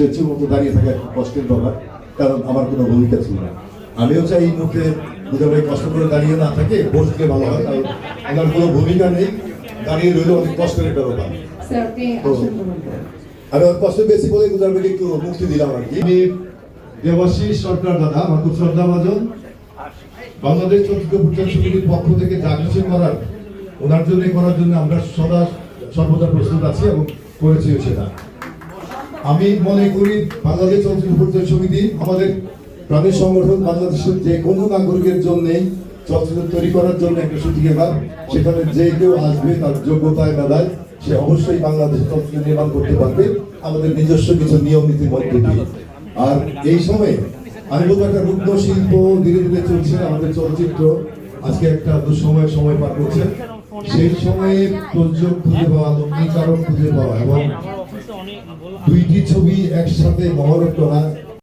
স্ট্যাচুর মতো দাঁড়িয়ে থাকা একটা কষ্টের ব্যাপার কারণ আমার কোনো ভূমিকা ছিল না। আমিও চাই এই মুহূর্তে দুজন ভাই কষ্ট করে দাঁড়িয়ে না থাকে বসলে ভালো হয় কারণ ওনার কোনো ভূমিকা নেই দাঁড়িয়ে রইলে অনেক কষ্টের একটা ব্যাপার। আমি আমার কষ্ট বেশি বলে গুজার ভাইকে একটু মুক্তি দিলাম আর কি। আমি দেবাশিস সরকার দাদা আমার খুব শ্রদ্ধাভাজন বাংলাদেশ চলচ্চিত্র প্রচার সমিতির পক্ষ থেকে যা কিছু করার ওনার জন্য করার জন্য আমরা সদা সর্বদা প্রস্তুত আছি এবং করেছি সেটা। আমি মনে করি বাংলাদেশ চলচ্চিত্র সমিতি আমাদের প্রাণী সংগঠন বাংলাদেশের যে কোনো নাগরিকের জন্যই চলচ্চিত্র তৈরি করার জন্য একটা সুযোগেবার সেখানে যে কেউ আসবে, তার যোগ্যতায় মেলায়, সে অবশ্যই বাংলাদেশ চলচ্চিত্র নির্মাণ করতে পারবে। আমাদের নিজস্ব কিছু নিয়ম নীতির মধ্যে দিয়ে। আর এই সময়ে আমি বলব একটা রুগ্ন শিল্প ধীরে ধীরে চলছে। আমাদের চলচ্চিত্র আজকে একটা দুঃসময়ের সময় পার করছে। সেই সময়ে প্রযোজক খুঁজে পাওয়া লগ্নিকারক খুঁজে পাওয়া এবং দুইটি ছবি একসাথে মহরত করা